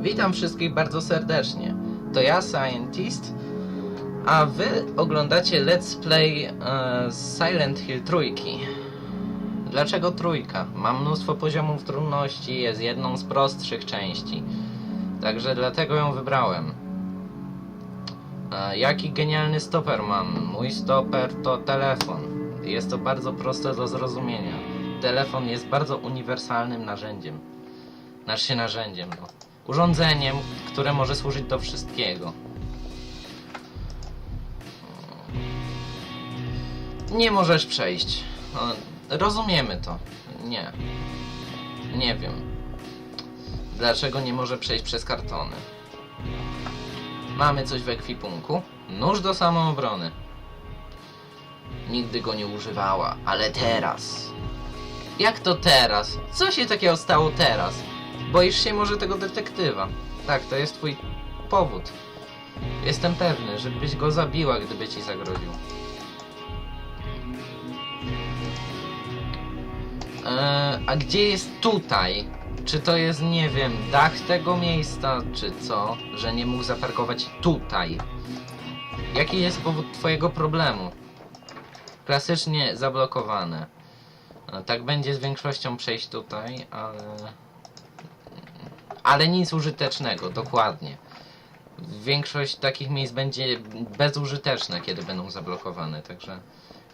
Witam wszystkich bardzo serdecznie. To ja, Scientist, a wy oglądacie Let's Play e, Silent Hill trójki. Dlaczego trójka? Mam mnóstwo poziomów trudności, jest jedną z prostszych części. Także dlatego ją wybrałem. E, jaki genialny stoper mam? Mój stoper to telefon. Jest to bardzo proste do zrozumienia. Telefon jest bardzo uniwersalnym narzędziem. Znaczy narzędziem, no. Urządzeniem, które może służyć do wszystkiego. Nie możesz przejść. No, rozumiemy to. Nie. Nie wiem. Dlaczego nie może przejść przez kartony? Mamy coś w ekwipunku. Nóż do samoobrony. Nigdy go nie używała, ale teraz. Jak to teraz? Co się takiego stało teraz? Boisz się może tego detektywa. Tak, to jest twój powód. Jestem pewny, żebyś go zabiła, gdyby ci zagroził. Eee, a gdzie jest tutaj? Czy to jest, nie wiem, dach tego miejsca, czy co? Że nie mógł zaparkować tutaj? Jaki jest powód twojego problemu? Klasycznie zablokowane. E, Tak będzie z większością przejść tutaj, ale... Ale nic użytecznego, dokładnie. Większość takich miejsc będzie bezużyteczna, kiedy będą zablokowane, także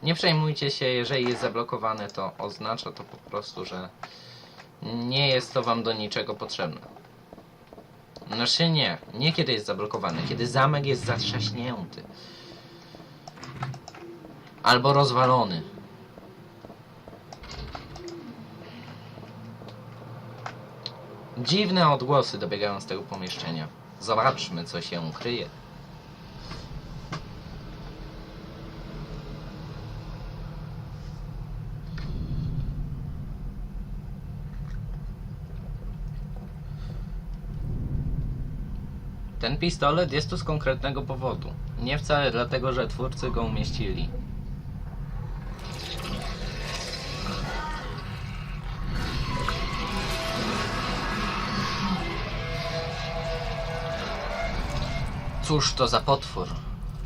nie przejmujcie się, jeżeli jest zablokowane, to oznacza to po prostu, że nie jest to wam do niczego potrzebne. Znaczy nie, nie kiedy jest zablokowany, kiedy zamek jest zatrzaśnięty. Albo rozwalony. Dziwne odgłosy dobiegają z tego pomieszczenia. Zobaczmy, co się kryje. Ten pistolet jest tu z konkretnego powodu. Nie wcale dlatego, że twórcy go umieścili. Cóż to za potwór?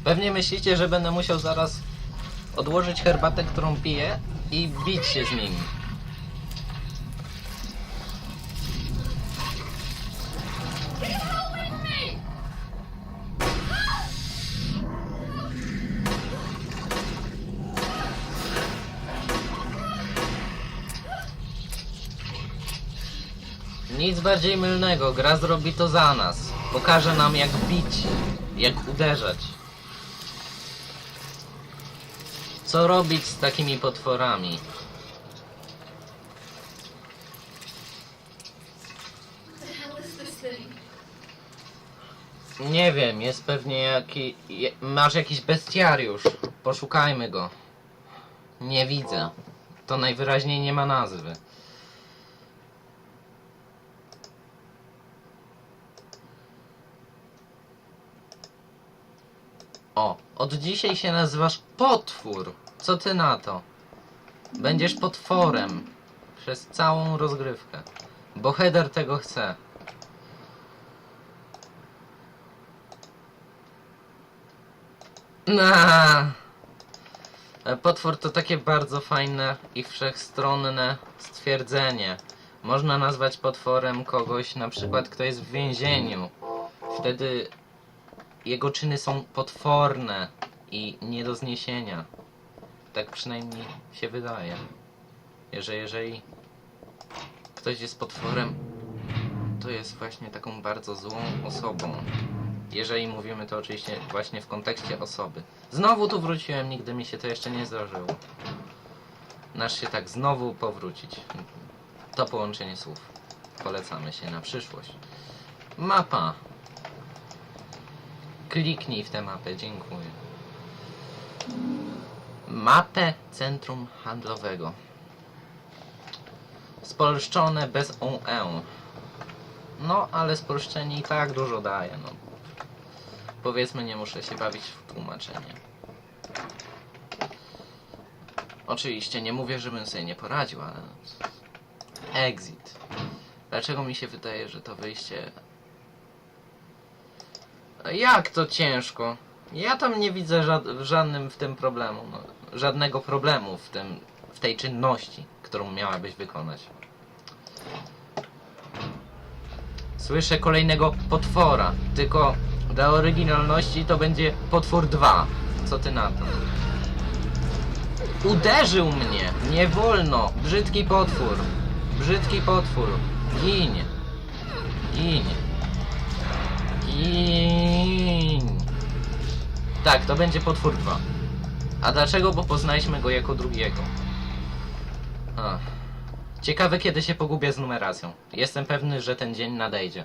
Pewnie myślicie, że będę musiał zaraz odłożyć herbatę, którą piję i bić się z nimi. Nic bardziej mylnego, gra zrobi to za nas. Pokaże nam jak bić, jak uderzać. Co robić z takimi potworami? Nie wiem, jest pewnie jaki... Je, masz jakiś bestiariusz. Poszukajmy go. Nie widzę. To najwyraźniej nie ma nazwy. O, od dzisiaj się nazywasz potwór. Co ty na to? Będziesz potworem przez całą rozgrywkę. Bo header tego chce. Na. Potwór to takie bardzo fajne i wszechstronne stwierdzenie. Można nazwać potworem kogoś, na przykład kto jest w więzieniu. Wtedy jego czyny są potworne i nie do zniesienia. Tak przynajmniej się wydaje. Że jeżeli ktoś jest potworem, to jest właśnie taką bardzo złą osobą. Jeżeli mówimy to oczywiście właśnie w kontekście osoby. Znowu tu wróciłem, nigdy mi się to jeszcze nie zdarzyło. Nasz się tak znowu powrócić. To połączenie słów. Polecamy się na przyszłość. Mapa. Kliknij w tę mapę, dziękuję. Mapę centrum handlowego. Spolszczone bez OE. No, ale spolszczenie i tak dużo daje, no. Powiedzmy, nie muszę się bawić w tłumaczenie. Oczywiście nie mówię, żebym sobie nie poradził, ale... Exit. Dlaczego mi się wydaje, że to wyjście... Jak to ciężko? Ja tam nie widzę ża- żadnym w tym problemu. No, żadnego problemu w tym, w tej czynności, którą miałabyś wykonać. Słyszę kolejnego potwora, tylko dla oryginalności to będzie potwór 2. Co ty na to? Uderzył mnie! Nie wolno! Brzydki potwór! Brzydki potwór! Gin! Gin! Gin! Tak, to będzie potwór 2. A dlaczego? Bo poznaliśmy go jako drugiego. Ach. Ciekawe kiedy się pogubię z numeracją. Jestem pewny, że ten dzień nadejdzie.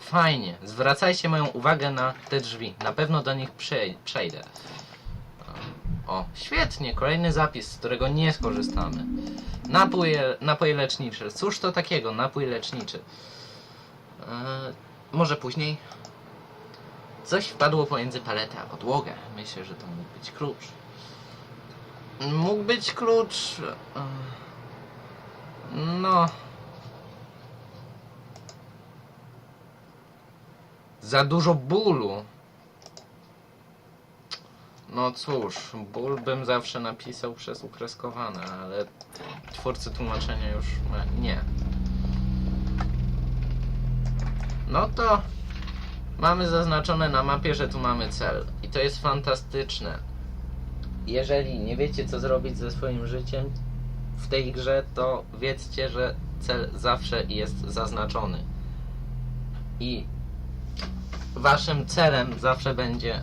Fajnie. Zwracajcie moją uwagę na te drzwi. Na pewno do nich przej- przejdę. O, świetnie. Kolejny zapis, z którego nie skorzystamy. Napój, napój leczniczy. Cóż to takiego? Napój leczniczy. Eee, może później? Coś wpadło pomiędzy paletę a podłogę. Myślę, że to mógł być klucz. Mógł być klucz. eee, No. Za dużo bólu. No cóż, ból bym zawsze napisał przez ukreskowane, ale twórcy tłumaczenia już nie. No to mamy zaznaczone na mapie, że tu mamy cel. I to jest fantastyczne. Jeżeli nie wiecie, co zrobić ze swoim życiem w tej grze, to wiedzcie, że cel zawsze jest zaznaczony. I waszym celem zawsze będzie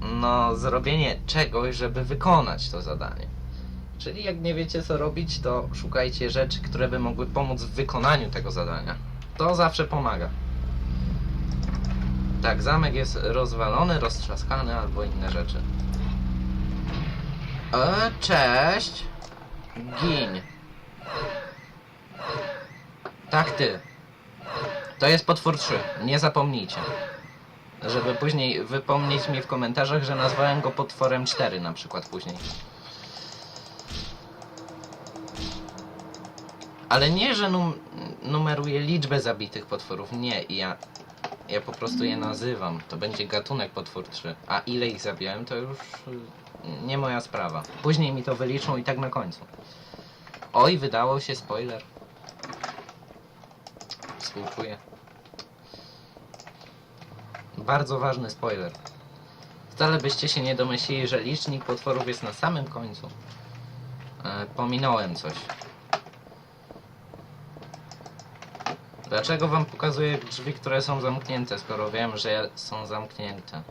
no, zrobienie czegoś, żeby wykonać to zadanie. Czyli jak nie wiecie co robić, to szukajcie rzeczy, które by mogły pomóc w wykonaniu tego zadania. To zawsze pomaga. Tak, zamek jest rozwalony, roztrzaskany albo inne rzeczy. E, cześć. Gin. Tak ty. To jest potwór 3. Nie zapomnijcie. Żeby później wypomnieć mi w komentarzach, że nazwałem go potworem 4 na przykład później. Ale nie, że num numeruję liczbę zabitych potworów. Nie, ja, ja po prostu je nazywam. To będzie gatunek potwór 3. A ile ich zabiłem, to już y, nie moja sprawa. Później mi to wyliczą i tak na końcu. Oj, wydało się spoiler. Współczuję. Bardzo ważny spoiler. Wcale byście się nie domyślili, że licznik potworów jest na samym końcu. E, pominąłem coś. Dlaczego wam pokazuję drzwi, które są zamknięte, skoro wiem, że są zamknięte?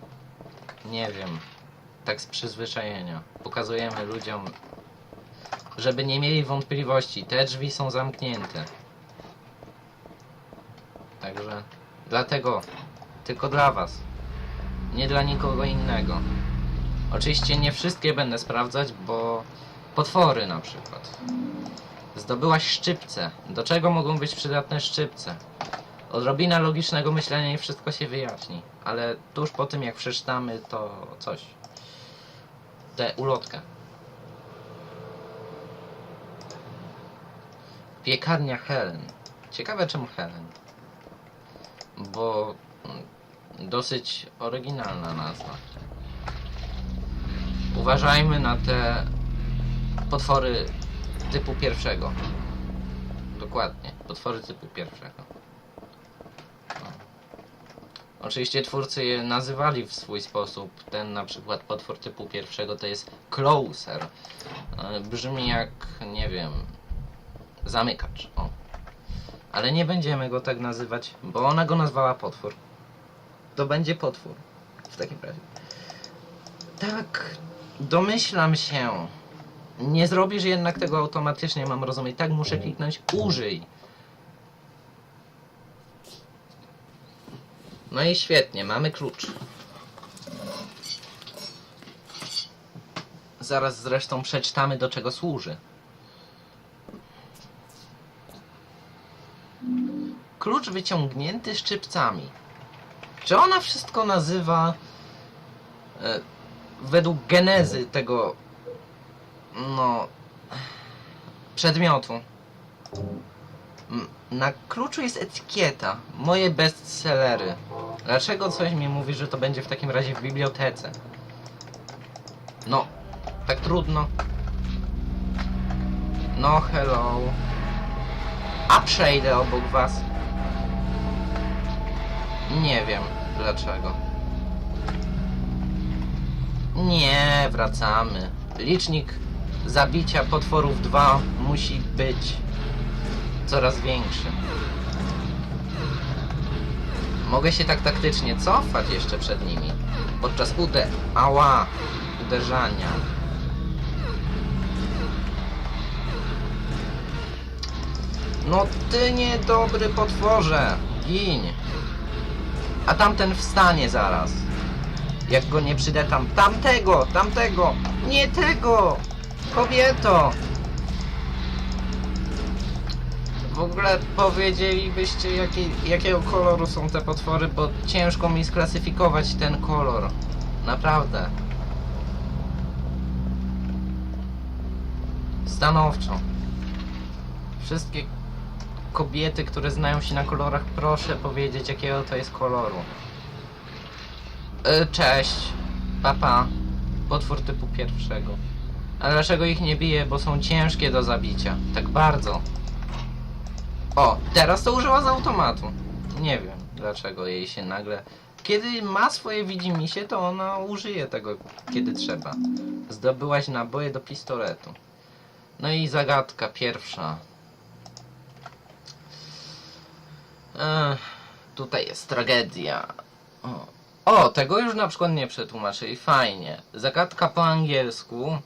Nie wiem. Tak z przyzwyczajenia. Pokazujemy ludziom, żeby nie mieli wątpliwości. Te drzwi są zamknięte. Także dlatego tylko dla was. Nie dla nikogo innego. Oczywiście nie wszystkie będę sprawdzać, bo potwory na przykład. Zdobyłaś szczypce. Do czego mogą być przydatne szczypce? Odrobina logicznego myślenia i wszystko się wyjaśni. Ale tuż po tym jak przeczytamy to coś. Tę ulotkę. Piekarnia Helen. Ciekawe czemu Helen. Bo dosyć oryginalna nazwa. Uważajmy na te potwory typu pierwszego. Dokładnie, potwory typu pierwszego. No. Oczywiście twórcy je nazywali w swój sposób. Ten na przykład potwór typu pierwszego to jest closer. E, Brzmi jak, nie wiem, zamykacz. O. Ale nie będziemy go tak nazywać, bo ona go nazwała potwór. To będzie potwór. W takim razie. Tak, domyślam się. Nie zrobisz jednak tego automatycznie, mam rozumieć. Tak, muszę kliknąć użyj. No i świetnie, mamy klucz. Zaraz zresztą przeczytamy do czego służy. Klucz wyciągnięty szczypcami. Czy ona wszystko nazywa E, według genezy tego no przedmiotu? Na kluczu jest etykieta moje bestsellery. Dlaczego coś mi mówi, że to będzie w takim razie w bibliotece? No tak trudno. No hello. A przejdę obok was. Nie wiem dlaczego nie, wracamy. Licznik zabicia potworów 2 musi być coraz większy. Mogę się tak taktycznie cofać jeszcze przed nimi. Podczas ude... Ała! Uderzania. No ty niedobry potworze! Giń! A tamten wstanie zaraz. Jak go nie przydę tam. Tamtego! Tamtego! Nie tego! Kobieto! W ogóle powiedzielibyście jaki, jakiego koloru są te potwory, bo ciężko mi sklasyfikować ten kolor. Naprawdę. Stanowczo. Wszystkie kobiety, które znają się na kolorach, proszę powiedzieć jakiego to jest koloru. E, Cześć. Papa. Potwór typu pierwszego. A dlaczego ich nie bije? Bo są ciężkie do zabicia. Tak bardzo. O, teraz to użyła z automatu. Nie wiem dlaczego jej się nagle... Kiedy ma swoje widzimisię, to ona użyje tego, kiedy trzeba. Zdobyłaś naboje do pistoletu. No i zagadka pierwsza. Tutaj jest tragedia. O. O, tego już na przykład nie przetłumaczyli. Fajnie. Zagadka po angielsku.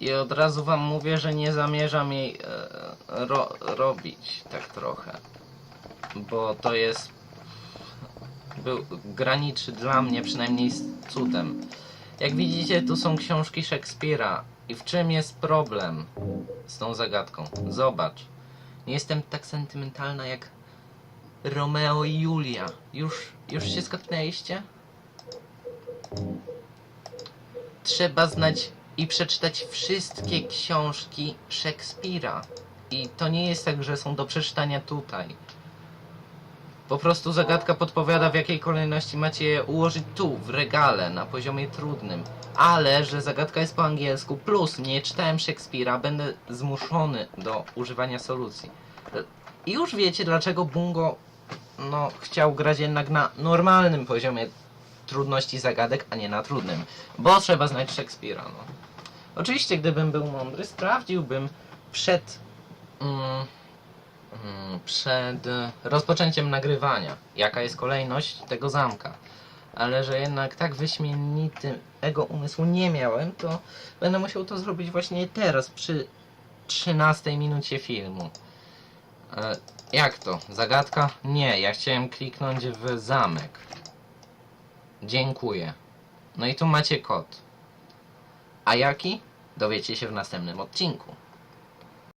I od razu wam mówię, że nie zamierzam jej e, ro, robić tak trochę. Bo to jest. Był, graniczy dla mnie przynajmniej z cudem. Jak widzicie, tu są książki Szekspira. I w czym jest problem z tą zagadką? Zobacz. Nie jestem tak sentymentalna jak Romeo i Julia. Już, już się skapnęliście? Trzeba znać i przeczytać wszystkie książki Szekspira. I to nie jest tak, że są do przeczytania tutaj. Po prostu zagadka podpowiada, w jakiej kolejności macie je ułożyć tu, w regale, na poziomie trudnym. Ale, że zagadka jest po angielsku, plus nie czytałem Szekspira, będę zmuszony do używania solucji. I już wiecie, dlaczego Bungo no, chciał grać jednak na normalnym poziomie trudności zagadek, a nie na trudnym. Bo trzeba znać Szekspira, no. Oczywiście, gdybym był mądry, sprawdziłbym przed... Mm, przed e, rozpoczęciem nagrywania, jaka jest kolejność tego zamka. Ale że jednak tak wyśmienitego umysłu nie miałem, to będę musiał to zrobić właśnie teraz, przy 13 minucie filmu. E, jak to? Zagadka? Nie, ja chciałem kliknąć w zamek. Dziękuję. No i tu macie kod. A jaki? Dowiecie się w następnym odcinku.